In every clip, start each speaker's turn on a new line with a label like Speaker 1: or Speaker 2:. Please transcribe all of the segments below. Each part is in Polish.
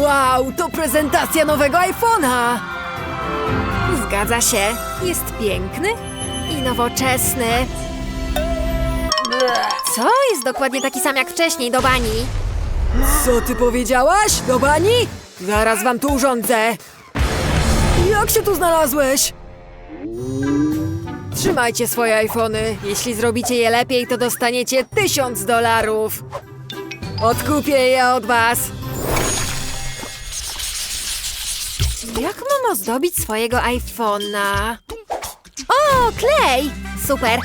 Speaker 1: Wow, to prezentacja nowego iPhone'a! Zgadza się, jest piękny i nowoczesny. Co? Jest dokładnie taki sam jak wcześniej do bani. Co ty powiedziałaś? Do bani? Zaraz wam tu urządzę. Jak się tu znalazłeś? Trzymajcie swoje iPhony. Jeśli zrobicie je lepiej, to dostaniecie tysiąc dolarów. Odkupię je od was. Jak mam ozdobić swojego iPhone'a? O, klej! Super!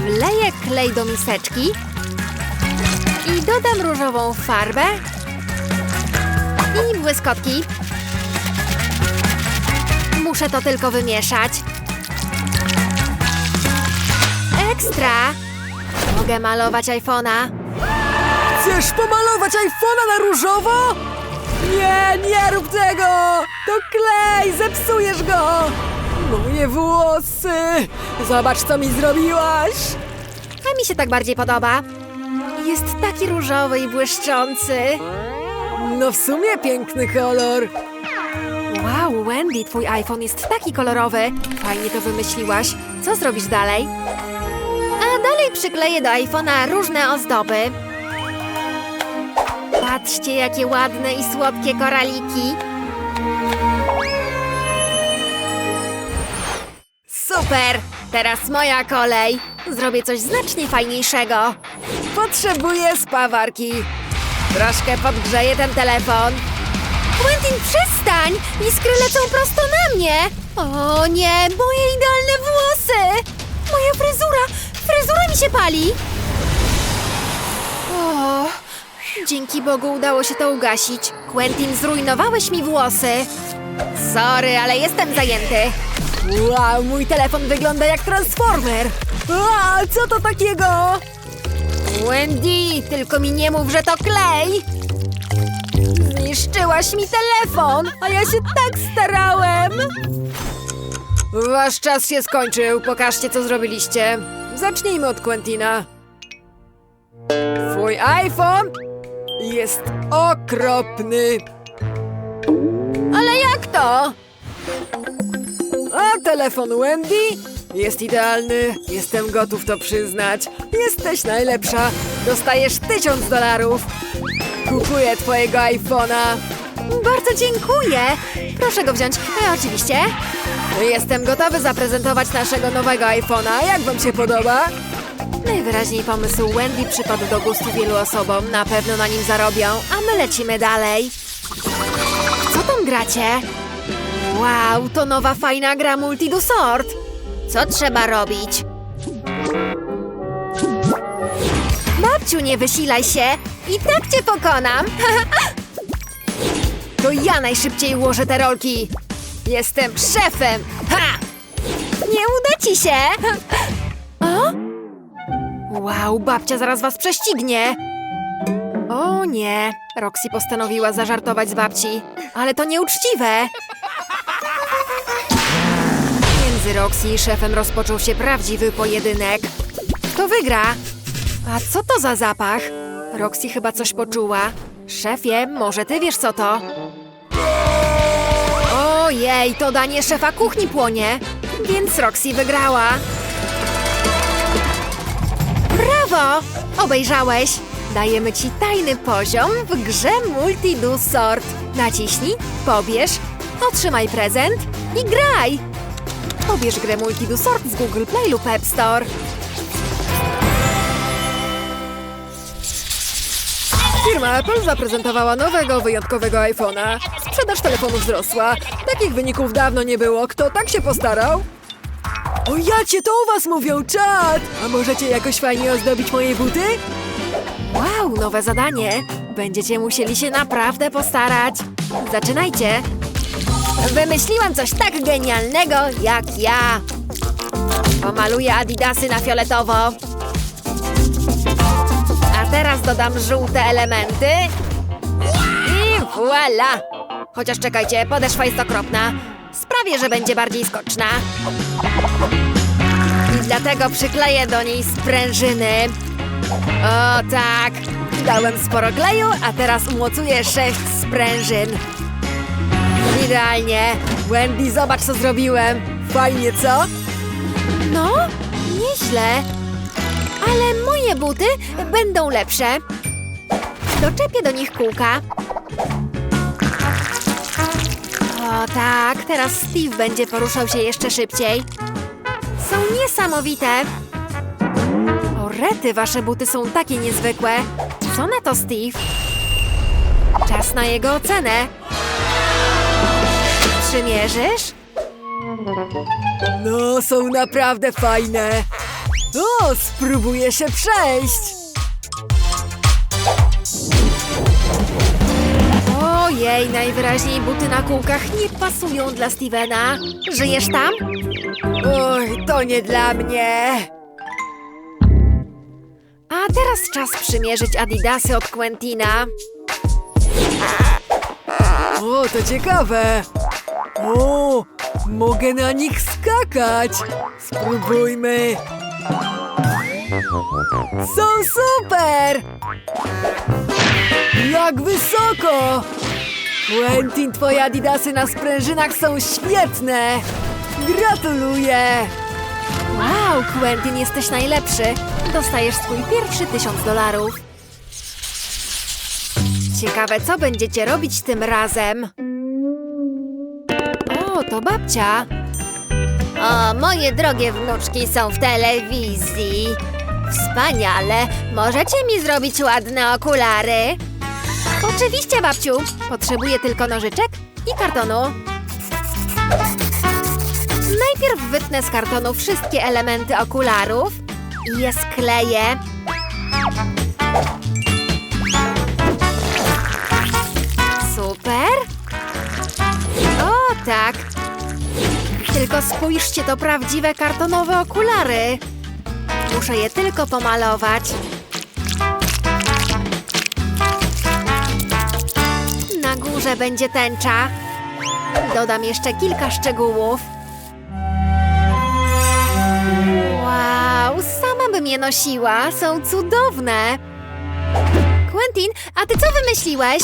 Speaker 1: Wleję klej do miseczki i dodam różową farbę i błyskotki. Muszę to tylko wymieszać. Ekstra! Mogę malować iPhone'a. Chcesz pomalować iPhone'a na różowo? Nie, nie rób tego! To klej, zepsujesz go! Moje włosy! Zobacz, co mi zrobiłaś! A mi się tak bardziej podoba. Jest taki różowy i błyszczący. No w sumie piękny kolor. Wow, Wendy, twój iPhone jest taki kolorowy. Fajnie to wymyśliłaś. Co zrobisz dalej? A dalej przykleję do iPhone'a różne ozdoby. Patrzcie, jakie ładne i słodkie koraliki. Super! Teraz moja kolej. Zrobię coś znacznie fajniejszego. Potrzebuję spawarki. Troszkę podgrzeję ten telefon. Quentin, przestań! Iskry lecą prosto na mnie! O nie, moje idealne włosy! Moja fryzura! Fryzura mi się pali! O, dzięki Bogu udało się to ugasić. Quentin, zrujnowałeś mi włosy. Sorry, ale jestem zajęty. Wow, mój telefon wygląda jak transformer. A, co to takiego? Wendy, tylko mi nie mów, że to klej. Zniszczyłaś mi telefon, a ja się tak starałem. Wasz czas się skończył. Pokażcie, co zrobiliście. Zacznijmy od Quentina. Twój iPhone jest okropny. Ale jak to? A telefon Wendy jest idealny. Jestem gotów to przyznać. Jesteś najlepsza. Dostajesz tysiąc dolarów. Kupuję twojego iPhone'a. Bardzo dziękuję. Proszę go wziąć. E, oczywiście. Jestem gotowy zaprezentować naszego nowego iPhone'a. Jak wam się podoba? Najwyraźniej pomysł Wendy przypadł do gustu wielu osobom. Na pewno na nim zarobią, a my lecimy dalej. Co tam gracie? Wow, to nowa fajna gra Multi do Sort. Co trzeba robić? Babciu, nie wysilaj się. I tak cię pokonam. to ja najszybciej ułożę te rolki. Jestem szefem. Ha! Nie uda ci się. Wow, babcia zaraz was prześcignie. O nie, Roxy postanowiła zażartować z babci. Ale to nieuczciwe. Między Roxy i szefem rozpoczął się prawdziwy pojedynek. Kto wygra? A co to za zapach? Roxy chyba coś poczuła. Szefie, może ty wiesz co to? Ojej, to danie szefa kuchni płonie. Więc Roxy wygrała. Brawo! Obejrzałeś? Dajemy ci tajny poziom w grze Multi Do Sort. Naciśnij, pobierz, otrzymaj prezent i graj! Pobierz grę Multi Do Sort z Google Play lub App Store. Firma Apple zaprezentowała nowego, wyjątkowego iPhone'a. Sprzedaż telefonu wzrosła. Takich wyników dawno nie było. Kto tak się postarał? O jacie, to u was mówią czad! A możecie jakoś fajnie ozdobić moje buty? Wow, nowe zadanie. Będziecie musieli się naprawdę postarać. Zaczynajcie. Wymyśliłam coś tak genialnego jak ja. Pomaluję adidasy na fioletowo. A teraz dodam żółte elementy. I voila! Chociaż czekajcie, podeszwa jest okropna. Sprawię, że będzie bardziej skoczna. I dlatego przykleję do niej sprężyny. O tak! Dałem sporo kleju, a teraz umocuję sześć sprężyn. Idealnie. Wendy, zobacz co zrobiłem. Fajnie, co? No, nieźle. Ale moje buty będą lepsze. Doczepię do nich kółka. O tak, teraz Steve będzie poruszał się jeszcze szybciej. Są niesamowite. O rety, wasze buty są takie niezwykłe. Co na to, Steve? Czas na jego ocenę. Przymierzysz? No, są naprawdę fajne. O, spróbuję się przejść. Ojej, najwyraźniej buty na kółkach nie pasują dla Stevena. Żyjesz tam? Oj, to nie dla mnie. A teraz czas przymierzyć adidasy od Quentina. O, to ciekawe. O, mogę na nich skakać. Spróbujmy. Są super! Jak wysoko! Quentin, twoje adidasy na sprężynach są świetne! Gratuluję! Wow, Quentin, jesteś najlepszy! Dostajesz swój pierwszy tysiąc dolarów. Ciekawe, co będziecie robić tym razem? O, to babcia. O, moje drogie wnuczki są w telewizji. Wspaniale. Możecie mi zrobić ładne okulary? Oczywiście, babciu. Potrzebuję tylko nożyczek i kartonu. Najpierw wytnę z kartonu wszystkie elementy okularów i je skleję. Super. O, tak. Tylko spójrzcie, to prawdziwe kartonowe okulary. Muszę je tylko pomalować. Górze będzie tęcza. Dodam jeszcze kilka szczegółów. Wow, sama bym je nosiła. Są cudowne. Quentin, a ty co wymyśliłeś?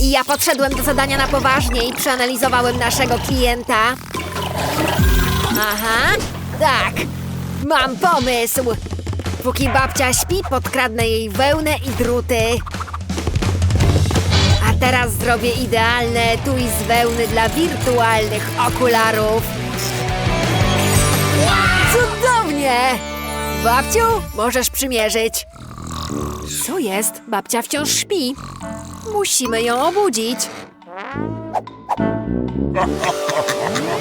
Speaker 1: I ja podszedłem do zadania na poważnie i przeanalizowałem naszego klienta. Aha, tak. Mam pomysł. Póki babcia śpi, podkradnę jej wełnę i druty. Teraz zrobię idealne etui z wełny dla wirtualnych okularów. Cudownie! Babciu, możesz przymierzyć. Co jest? Babcia wciąż śpi. Musimy ją obudzić.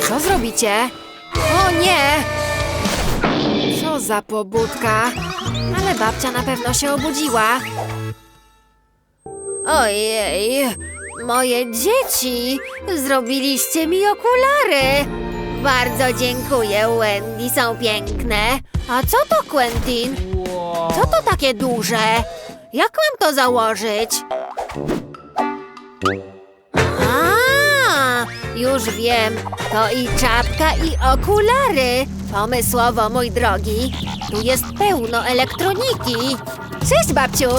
Speaker 1: Co zrobicie? O nie! Co za pobudka. Ale babcia na pewno się obudziła. Ojej, moje dzieci! Zrobiliście mi okulary! Bardzo dziękuję, Wendy, są piękne. A co to, Quentin? Co to takie duże? Jak mam to założyć? A, już wiem. To i czapka, i okulary. Pomysłowo, mój drogi. Tu jest pełno elektroniki. Cześć, babciu.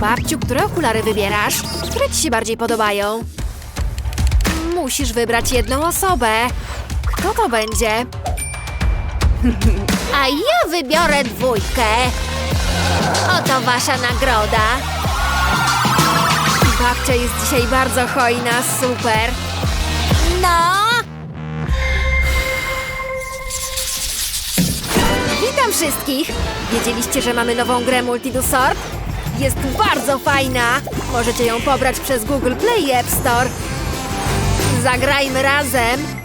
Speaker 1: Babciu, które okulary wybierasz? Które ci się bardziej podobają? Musisz wybrać jedną osobę. Kto to będzie? A ja wybiorę dwójkę. Oto wasza nagroda. Babcia jest dzisiaj bardzo hojna, super. No! Witam wszystkich! Wiedzieliście, że mamy nową grę Multidusort? Jest bardzo fajna! Możecie ją pobrać przez Google Play App Store. Zagrajmy razem!